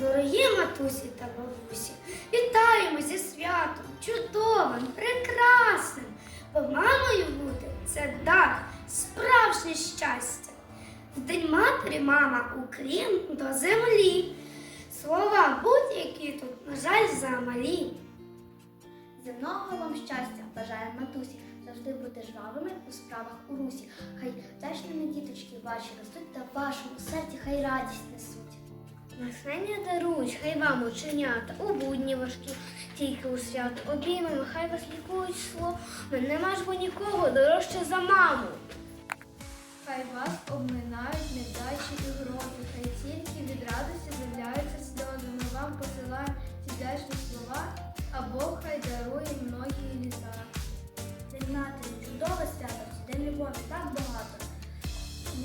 Дорогі матусі та бабусі, вітаємо зі святом, чудовим, прекрасним. Бо мамою бути це дар, справжнє щастя. В день матері мама уклін до землі. Слова будь-які тут, на жаль, замалі. Земного вам щастя бажає матусі, завжди бути жвавими у справах у русі. Хай вдячними діточки ваші ростуть та вашому серці хай радість несуть. Натхнення дарують, хай вам ученята у будні важкі, тільки у свято обіймемо, хай вас лікують слово. Нема ж бо нікого дорожче за маму. Хай вас обминають невдачі і грози, хай тільки від радості з'являються сльози. Ми вам посилаємо ці вдячні слова, а Бог хай дарує многі літа. Матері, чудове свято, день любові так багато.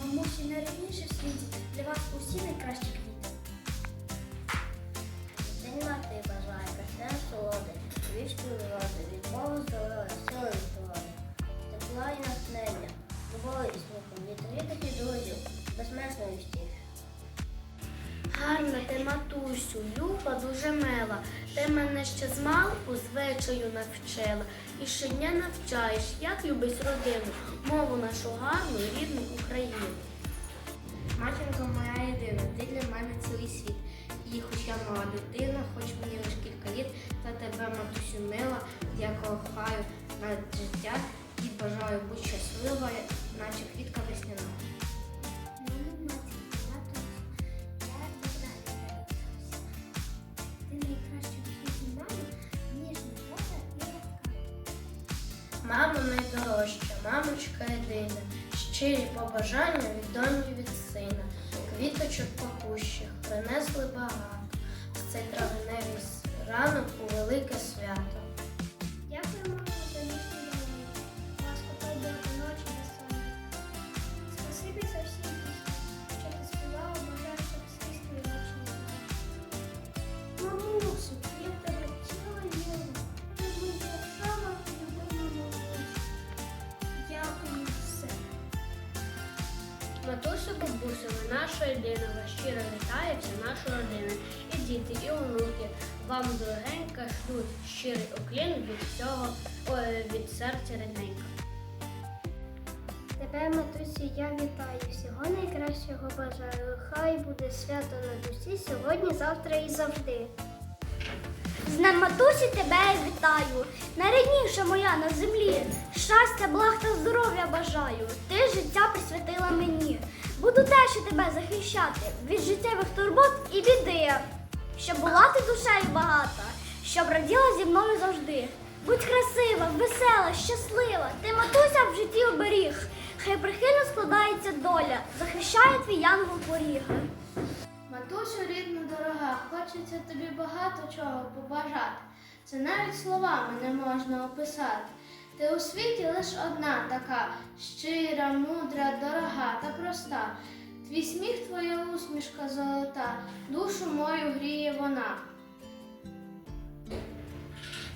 Мамусі найрідніше в світі, для вас усі найкращі всіх. Гарна ти, матусю, люба, дуже мила. Ти мене ще з малку звичаю навчила. І щодня навчаєш, як любить родину, мову нашу гарну рідну Україну. Мамо найдорожча, мамочка єдина, щирі побажання від доні від сина, квіточок пахущих принесли багато. В цей травневий ранок у велике свято. Ви наша єдина, щиро вітає вся наша родина. І діти, і онуки. Вам дорогенька шлють щирий уклін від всього, ой, від серця рідненька. Тебе, матусі, я вітаю. Всього найкращого бажаю. Хай буде свято над усі сьогодні, завтра і завжди. З Днем матусі тебе вітаю. Найрідніша моя на землі. Щастя, благ та здоров'я бажаю. Ти життя присвятила мені. Буду теж тебе захищати від життєвих турбот і біди. Щоб була ти душею багата, щоб раділа зі мною завжди. Будь красива, весела, щаслива, ти матуся в житті оберіг. Хай прихильно складається доля, захищає твій янгол поріг. Матусю рідна дорога, хочеться тобі багато чого побажати. Це навіть словами не можна описати. Ти у світі лиш одна така, щира, мудра, дорога та проста. Твій сміх, твоя усмішка золота, душу мою гріє вона.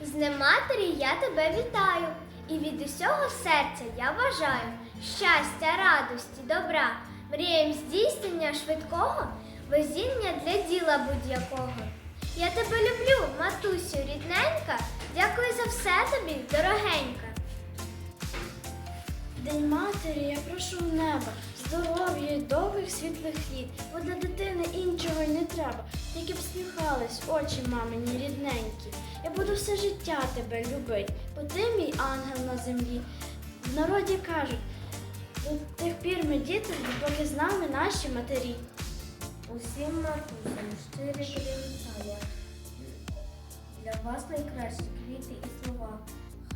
З Днем матері я тебе вітаю. І від усього серця я бажаю щастя, радості, добра, мріям здійснення швидкого, везіння для діла будь-якого. Я тебе люблю, матусю, рідненька, дякую за все тобі, дорогенька. День матері, я прошу в неба, здоров'я і довгих світлих літ, бо для дитини іншого й не треба, тільки б сміхались очі мамині рідненькі. Я буду все життя тебе любить, бо ти мій ангел на землі. В народі кажуть, до тих пір ми діти, поки з нами наші матері. Усім матусям щирі привітання. Для вас найкращі квіти і слова.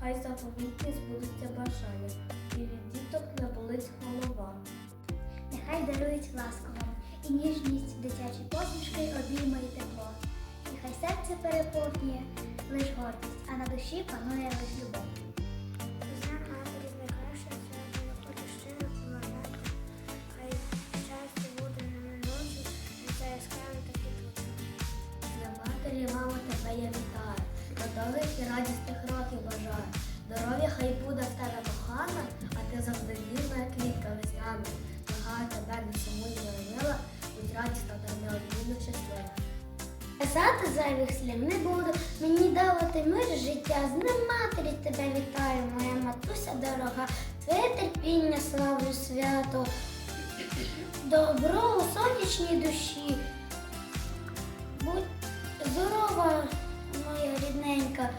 Хай заповітні збудуться бажання, ласку і ніжність, дитячі посмішки, обійми і тепло. Нехай серце переповнює лиш гордість, а на душі панує лиш любов. Хай мама, тебе я вітаю. До довгих і радісних років бажаю. Здоров'я хай буде в тебе кохана, а ти завжди вірна, квітка весняна. Сумуй, не мила, будь радісна та неодмінно щаслива. казати зайвих слів не буду. Мені давати мир життя. З ним матері тебе вітаю, моя матуся дорога. Твоє терпіння, славлю свято. Добро у сонячній душі. Будь здорова, моя рідненька.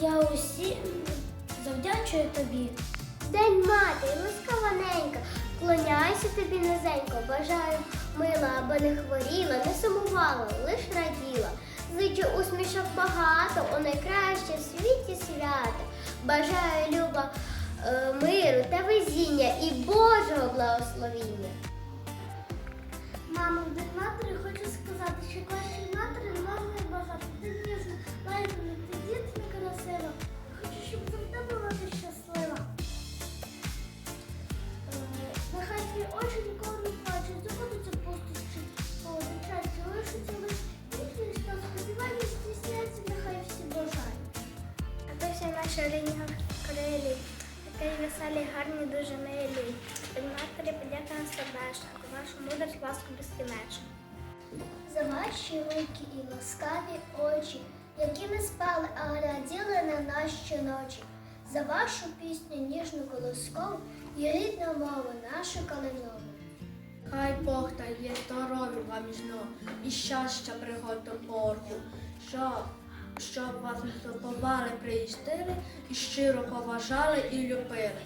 Я усім завдячую тобі. День матері, ласкава ненька, вклоняюся тобі низенько, бажаю мила, аби не хворіла, не сумувала, лиш раділа. Зичу усмішок багато, у найкраще в світі свято. Бажаю люба е, миру та везіння і Божого благословіння. Мамо, день матері хочу сказати, що кращої матері можна бажати. Наші рідні крилі, такий веселі, гарні, дуже милі. Від матері подяка на сердечна, за вашу мудрість, ласку безкінечну. За ваші руки і ласкаві очі, які не спали, а гляділи на нас щоночі. За вашу пісню ніжну колоскову і рідну мову нашу калинову. Хай Бог дає здоров'я вам і знов, і щастя пригодом боргу, щоб, щоб вас не забували, приїздили і щиро поважали і любили.